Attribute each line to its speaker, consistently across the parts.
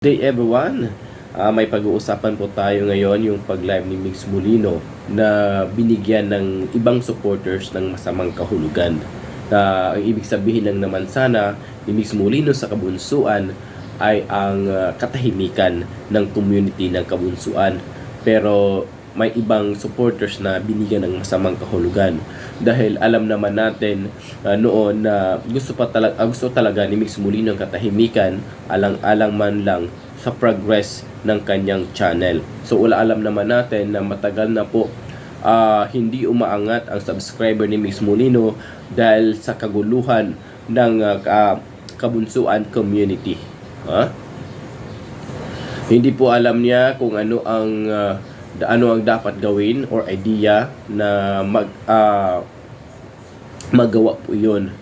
Speaker 1: day everyone! Ah, may pag-uusapan po tayo ngayon yung pag-live ni Mix Molino na binigyan ng ibang supporters ng masamang kahulugan. Na ang ibig sabihin lang naman sana ni Mix Molino sa kabunsuan ay ang ah, katahimikan ng community ng kabunsuan. Pero may ibang supporters na binigyan ng masamang kahulugan dahil alam naman natin ah, noon na gusto pa talaga gusto talaga ni Mix Molino ang katahimikan alang-alang man lang sa progress ng kanyang channel. So wala alam naman natin na matagal na po ah, hindi umaangat ang subscriber ni Mix Molino dahil sa kaguluhan ng ah, ka- kabunsuan community. Ha? Hindi po alam niya kung ano ang ah, da- ano ang dapat gawin or idea na mag ah, magawa po 'yon.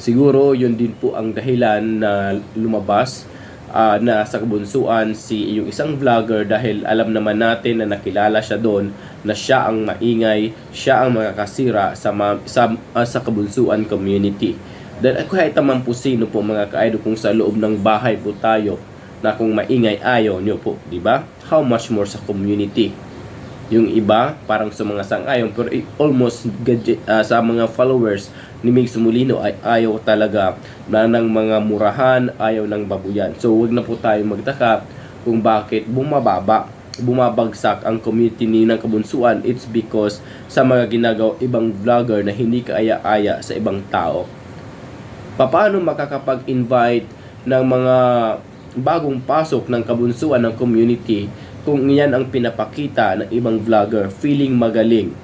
Speaker 1: Siguro 'yun din po ang dahilan na lumabas ah, na sa kabunsuan si yung isang vlogger dahil alam naman natin na nakilala siya doon na siya ang maingay, siya ang makakasira sa ma- sa, ah, sa kabunsuan community. Dahil kahit naman po sino po mga ka-idol kung sa loob ng bahay po tayo na kung maingay ayaw nyo po, di ba? How much more sa community? Yung iba, parang sa mga sang-ayon, pero almost ah, sa mga followers ni Mig Sumulino ay ayaw talaga na ng mga murahan, ayaw ng babuyan. So, wag na po tayo magtaka kung bakit bumababa, bumabagsak ang community ni ng kabunsuan. It's because sa mga ginagawa ibang vlogger na hindi kaaya-aya sa ibang tao. Paano makakapag-invite ng mga bagong pasok ng kabunsuan ng community kung yan ang pinapakita ng ibang vlogger feeling magaling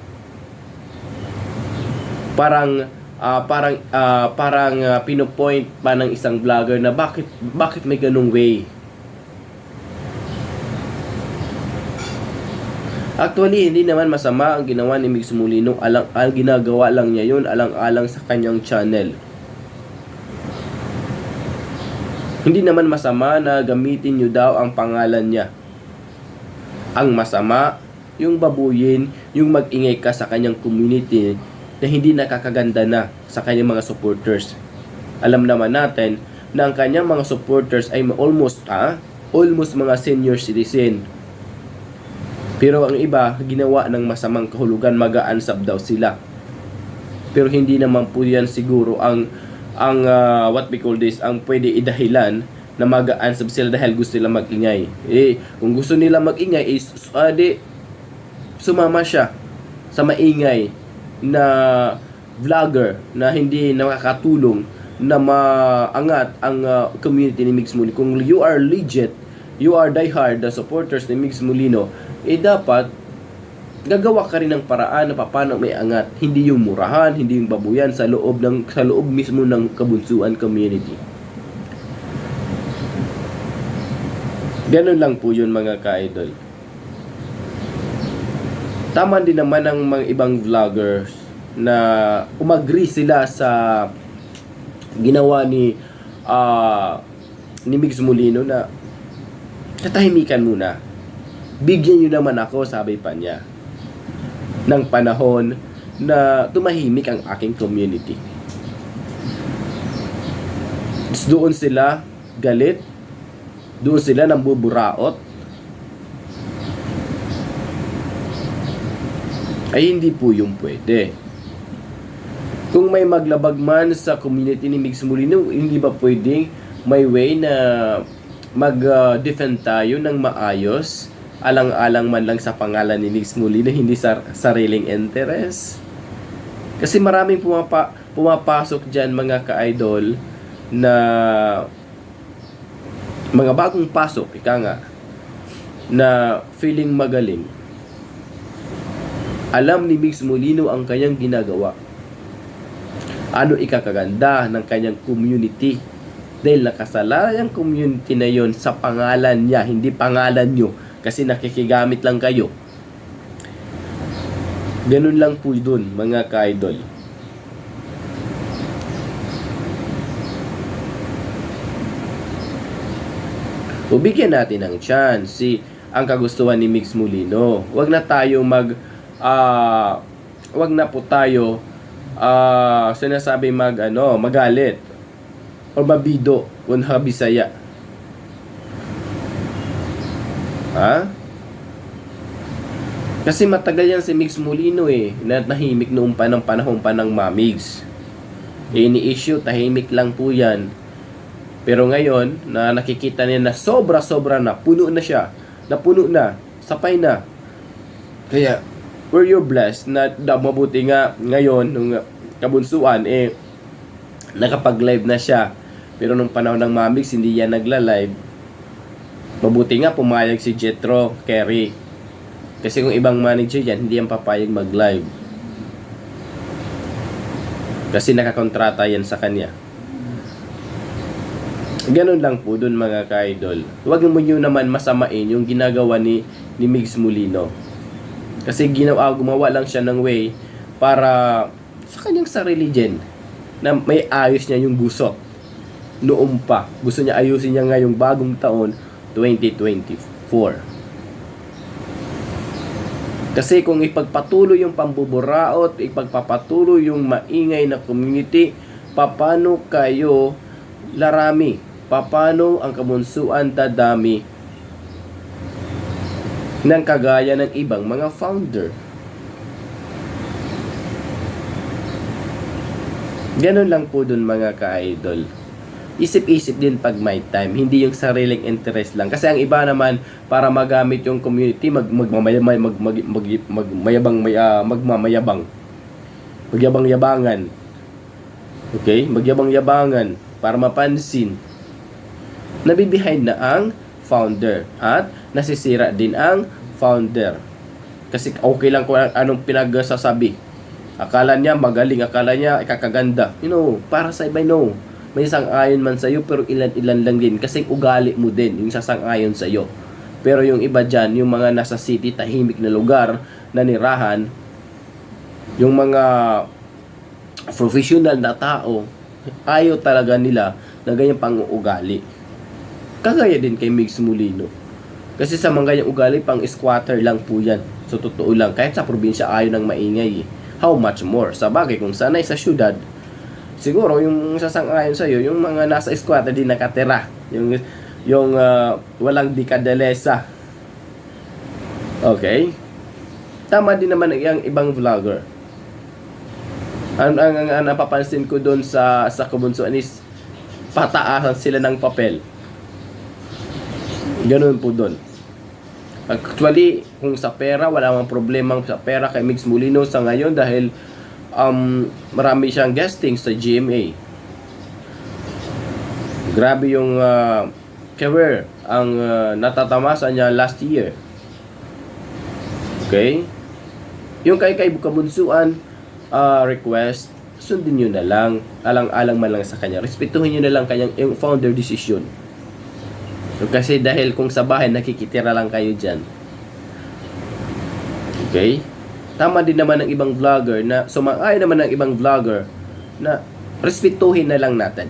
Speaker 1: parang ah, parang ah, parang ah, pinopoint pa ng isang vlogger na bakit bakit may ganung way Actually, hindi naman masama ang ginawa ni Mix Molino. Alang, ang ginagawa lang niya yun, alang-alang sa kanyang channel. Hindi naman masama na gamitin nyo daw ang pangalan niya. Ang masama, yung babuyin, yung mag-ingay ka sa kanyang community na hindi nakakaganda na sa kanyang mga supporters. Alam naman natin na ang kanyang mga supporters ay almost, ah, almost mga senior citizen. Pero ang iba, ginawa ng masamang kahulugan, mag-aansab daw sila. Pero hindi naman po yan siguro ang ang ah, what we call this, ang pwede idahilan na mag-aansab sila dahil gusto nila mag-ingay. Eh, kung gusto nila mag-ingay, is, ah, di, sumama siya sa maingay na vlogger na hindi nakakatulong na maangat ang ah, community ni Mix Molino. Kung you are legit, you are diehard the supporters ni Mix Molino, eh dapat gagawa ka rin ng paraan na paano may angat. Hindi yung murahan, hindi yung babuyan sa loob ng sa loob mismo ng kabunsuan community. Ganun lang po yun mga ka-idol. Tama din naman ang mga ibang vloggers na umagri sila sa ginawa ni ah ni Migs Molino na tatahimikan muna. Bigyan nyo naman ako, sabi pa niya ng panahon na tumahimik ang aking community. Doon sila galit, doon sila nang ay hindi po yung pwede. Kung may maglabag man sa community ni Mix Molino, hindi ba pwedeng may way na mag-defend tayo ng maayos alang-alang man lang sa pangalan ni Mix Molino, hindi sa sariling interest. Kasi maraming pumapa, pumapasok dyan mga ka-idol na mga bagong pasok, ika nga, na feeling magaling. Alam ni Mix Molino ang kanyang ginagawa. Ano ikakaganda ng kanyang community. Dahil nakasala yung community na yon sa pangalan niya, hindi pangalan nyo. Kasi nakikigamit lang kayo. Ganun lang po dun, mga ka-idol. O bigyan natin ng chance si ang kagustuhan ni Mix Molino. Huwag na tayo mag ah wag na po tayo ah sinasabi mag ano, magalit or mabido kung Bisaya. Ha? Kasi matagal yan si Mix Molino eh, na nahimik noong pa ng panahon pa ng Mamigs. Any issue, tahimik lang po yan. Pero ngayon, na nakikita niya na sobra-sobra na, puno na siya, napuno na, sapay na. Kaya, where you're blessed na, na mabuti nga ngayon, nung kabunsuan, eh, nakapag-live na siya. Pero nung panahon ng Mamigs, hindi yan nagla-live. Mabuti nga pumayag si Jetro Kerry. Kasi kung ibang manager yan, hindi yan papayag mag-live. Kasi nakakontrata yan sa kanya. Ganun lang po dun mga ka-idol. Huwag mo nyo naman masamain yung ginagawa ni, ni Migs Molino. Kasi ginawa, gumawa lang siya ng way para sa kanyang sarili din na may ayos niya yung gusot noon pa. Gusto niya ayusin niya ngayong bagong taon 2024. Kasi kung ipagpatuloy yung pambuburaot, ipagpapatuloy yung maingay na community, papano kayo larami? Papano ang kamunsuan dadami ng kagaya ng ibang mga founder? Ganun lang po dun mga ka-idol. Isip-isip din pag may time, hindi yung sariling interest lang. Kasi ang iba naman, para magamit yung community, mag, magmamayabang, mag, mag, mag, magmayabang, may, ah, magmamayabang. Magyabang-yabangan. Okay? Magyabang-yabangan para mapansin. Nabibehind na ang founder at nasisira din ang founder. Kasi okay lang kung anong pinagsasabi. Akala niya magaling, akala niya ikakaganda. You know, para sa iba, no. May sang-ayon man sa'yo, pero ilan-ilan lang din. Kasi ugali mo din, yung sasang-ayon sa'yo. Pero yung iba dyan, yung mga nasa city, tahimik na lugar, na nirahan, yung mga professional na tao, ayaw talaga nila na ganyan pang ugali. Kagaya din kay Migs Molino. Kasi sa mga ganyang ugali, pang squatter lang po yan. So, totoo lang. Kahit sa probinsya, ayaw nang maingay. eh. How much more? Sa bagay, kung sanay sa syudad, siguro yung sasang-ayon sa'yo, yung mga nasa squatter din nakatira. Yung, yung ah, walang dikadalesa. Okay? Tama din naman ang ibang vlogger. Ang, ang, ang, ang napapansin ko doon sa sa kubunsuan is pataasan sila ng papel. Ganun po doon. Actually, kung sa pera, wala mang problema sa pera kay Mix Molino sa ngayon dahil um, marami siyang guesting sa GMA. Grabe yung uh, career ang uh, natatamasan niya last year. Okay? Yung kay kay Kabunsuan uh, request, sundin nyo na lang. Alang-alang man lang sa kanya. Respetuhin nyo na lang kanyang yung founder decision. So, kasi dahil kung sa bahay nakikitira lang kayo dyan. Okay? Tama din naman ng ibang vlogger na sumang-ayon naman ng ibang vlogger na respetuhin na lang natin.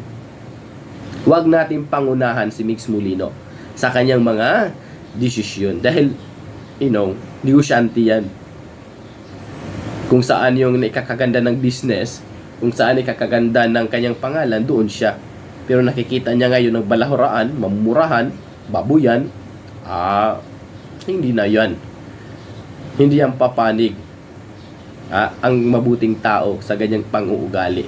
Speaker 1: Huwag natin pangunahan si Mix Molino sa kanyang mga desisyon. Dahil, you know, negosyante yan. Kung saan yung ikakaganda ng business, kung saan ikakaganda ng kanyang pangalan, doon siya. Pero nakikita niya ngayon ng balahuraan, mamurahan, babuyan, ah, hindi na yan. Hindi yan papanig ah, ang mabuting tao sa ganyang pang-uugali.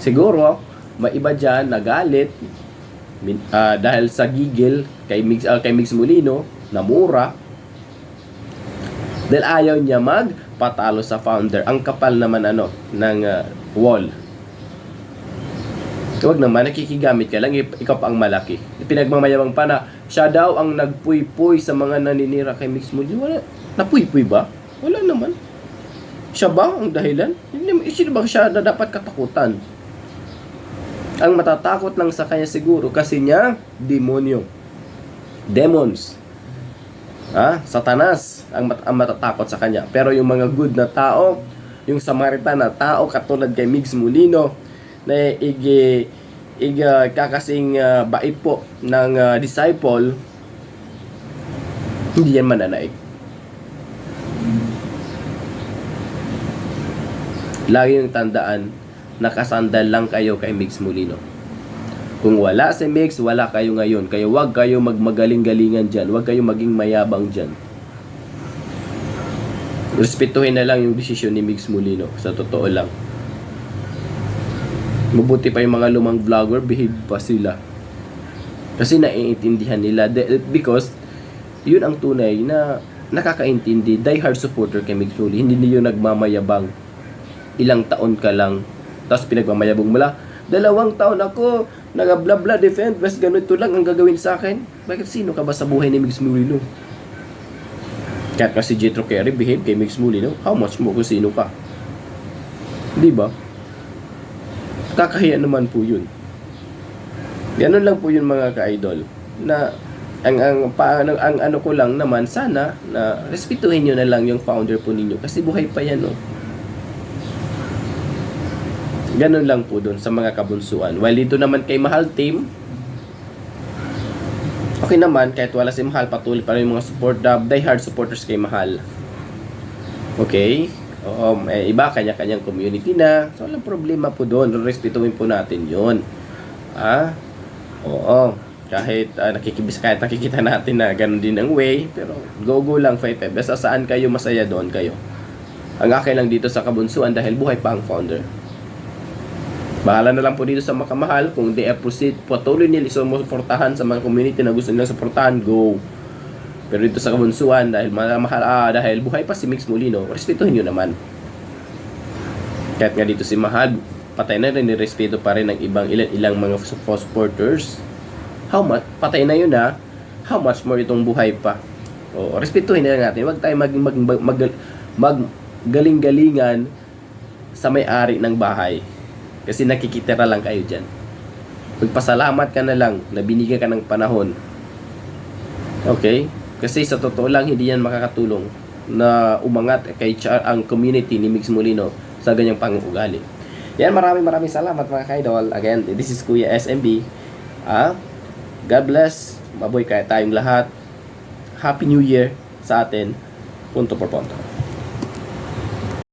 Speaker 1: Siguro, may iba dyan nagalit min, ah, dahil sa gigil kay Mix, ah, kay Mix Molino, namura, dahil ayaw niya magpatalo sa founder. Ang kapal naman ano ng ah, wall. Huwag naman, nakikigamit ka lang, ik- ikaw pa ang malaki. Pinagmamayabang pa na, siya daw ang nagpuy-puy sa mga naninira kay Mix Molino. Wala, napuy-puy ba? Wala naman. Siya ba ang dahilan? Hindi sino ba siya na dapat katakutan? Ang matatakot lang sa kanya siguro kasi niya, demonyo. Demons. Ha? Satanas ang, mat- ang matatakot sa kanya. Pero yung mga good na tao, yung Samaritan na tao katulad kay Migs Molino na igi ig ah, kakasing ah, bait po ng ah, disciple hindi yan mananaig. Lagi yung tandaan nakasandal lang kayo kay Migs Molino. Kung wala si Mix, wala kayo ngayon. Kaya wag kayo magmagaling-galingan dyan. Wag kayo maging mayabang dyan. Respetuhin na lang yung desisyon ni Mix Molino. Sa totoo lang. Mabuti pa yung mga lumang vlogger, behave pa sila. Kasi naiintindihan nila. Because, yun ang tunay na nakakaintindi. Die hard supporter kay Mix Molino. Hindi niyo nagmamayabang. Ilang taon ka lang. Tapos pinagmamayabang mo lang. Dalawang taon ako, nag-bla-bla defend, best ganito lang ang gagawin sa akin. Bakit sino ka ba sa buhay ni Mix Molino? Kahit nga si Jetro Carey behave kay Mix Molino, how much mo kung sino ka? Di ba? Kakahiya naman po yun. Ganun lang po yun mga ka-idol. Na ang ang, pa, ang, ang ano ko lang naman sana na respetuhin niyo na lang yung founder po ninyo kasi buhay pa yan oh. Ganun lang po doon sa mga kabunsuan. While dito naman kay Mahal Team, okay naman, kahit wala si Mahal, patuloy pa rin yung mga support, uh, die hard supporters kay Mahal. Okay? Oo, may iba, kanya-kanyang community na. So, walang problema po doon. Respetuhin po natin yon Ah? Oo. Kahit uh, nakikibis, kahit nakikita natin na ganun din ang way, pero go-go lang, fight. Basta saan kayo masaya doon kayo. Ang akin lang dito sa kabunsuan dahil buhay pa ang founder. Bahala na lang po dito sa makamahal kung they proceed patuloy nila sumuportahan sa mga community na gusto nilang suportahan, go. Pero dito sa kabunsuan dahil mahal ah, dahil buhay pa si Mix Molino, respetuhin niyo naman. Kahit nga dito si Mahal, patay na rin respeto pa rin ng ibang ilan ilang mga supporters. How much? Patay na yun ha. How much more itong buhay pa? O, respetuhin na natin. Huwag tayo mag, mag, mag, mag, mag galing-galingan sa may-ari ng bahay. Kasi nakikitira lang kayo dyan. Magpasalamat ka na lang na binigyan ka ng panahon. Okay? Kasi sa totoo lang, hindi yan makakatulong na umangat kay Char ang community ni Mix Molino sa ganyang pangugali. Yan, maraming maraming salamat mga kaidol. Again, this is Kuya SMB. Ah, God bless. Maboy kaya tayong lahat. Happy New Year sa atin. Punto por punto.